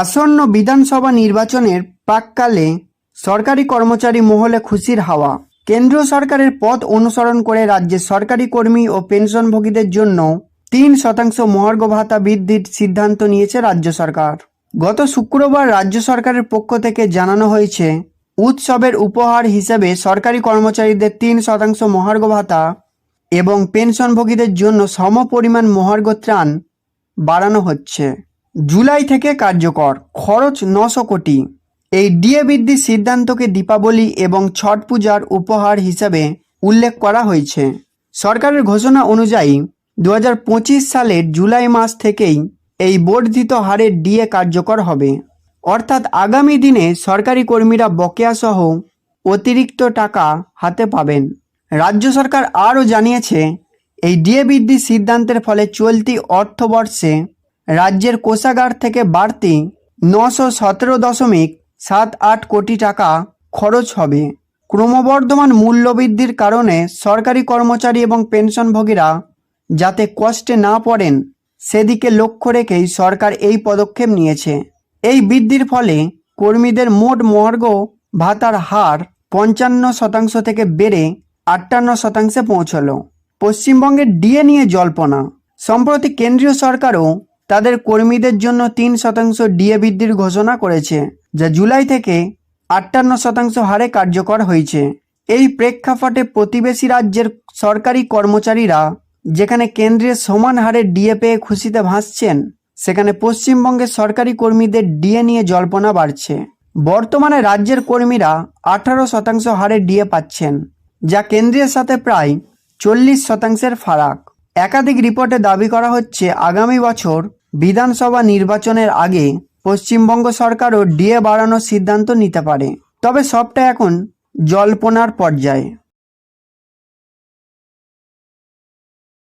আসন্ন বিধানসভা নির্বাচনের প্রাককালে সরকারি কর্মচারী মহলে খুশির হাওয়া। কেন্দ্রীয় সরকারের পথ অনুসরণ করে রাজ্যের সরকারি কর্মী ও পেনশনভোগীদের জন্য তিন শতাংশ মহার্ঘ ভাতা বৃদ্ধির সিদ্ধান্ত নিয়েছে রাজ্য সরকার। গত শুক্রবার রাজ্য সরকারের পক্ষ থেকে জানানো হয়েছে, উৎসবের উপহার হিসেবে সরকারি কর্মচারীদের তিন শতাংশ মহার্ঘ ভাতা এবং পেনশনভোগীদের জন্য সম পরিমাণ মহার্ঘ ত্রাণ বাড়ানো হচ্ছে। জুলাই থেকে কার্যকর। খরচ নশো কোটি। এই ডিএ বৃদ্ধির সিদ্ধান্তকে দীপাবলি এবং ছট পূজার উপহার হিসাবে উল্লেখ করা হয়েছে। সরকারের ঘোষণা অনুযায়ী দু হাজার পঁচিশ সালের জুলাই মাস থেকেই এই বর্ধিত হারের ডিএ কার্যকর হবে। অর্থাৎ আগামী দিনে সরকারি কর্মীরা বকেয়া সহ অতিরিক্ত টাকা হাতে পাবেন। রাজ্য সরকার আরও জানিয়েছে, এই ডিএ বৃদ্ধির সিদ্ধান্তের ফলে চলতি অর্থবর্ষে রাজ্যের কোষাগার থেকে বাড়তি নশো সতেরো দশমিক সাত আট কোটি টাকা খরচ হবে। ক্রমবর্ধমান মূল্যবৃদ্ধির কারণে সরকারি কর্মচারী এবং পেনশনভোগীরা যাতে কষ্টে না পড়েন, সেদিকে লক্ষ্য রেখেই সরকার এই পদক্ষেপ নিয়েছে। এই বৃদ্ধির ফলে কর্মীদের মোট মহার্ঘ ভাতার হার পঞ্চান্ন শতাংশ থেকে বেড়ে আটান্ন শতাংশে পৌঁছলো। পশ্চিমবঙ্গের ডিএ নিয়ে জল্পনা। সম্প্রতি কেন্দ্রীয় সরকারও তাদের কর্মীদের জন্য তিন শতাংশ ডিএ বৃদ্ধির ঘোষণা করেছে, যা জুলাই থেকে আটান্ন শতাংশ হারে কার্যকর হয়েছে। এই প্রেক্ষাপটে প্রতিবেশী রাজ্যের সরকারি কর্মচারীরা, যেখানে কেন্দ্রের সমান হারে ডিএ পেয়ে খুশিতে ভাসছেন, সেখানে পশ্চিমবঙ্গের সরকারি কর্মীদের ডিএ নিয়ে জল্পনা বাড়ছে। বর্তমানে রাজ্যের কর্মীরা আঠারো শতাংশ হারে ডিএ পাচ্ছেন, যা কেন্দ্রের সাথে প্রায় চল্লিশ শতাংশের ফারাক। একাধিক রিপোর্টে দাবি করা হচ্ছে, আগামী বছর বিধানসভা নির্বাচনের আগে পশ্চিমবঙ্গ সরকারও ডিএ বাড়ানোর সিদ্ধান্ত নিতে পারে। তবে সবটা এখন জল্পনার পর্যায়ে।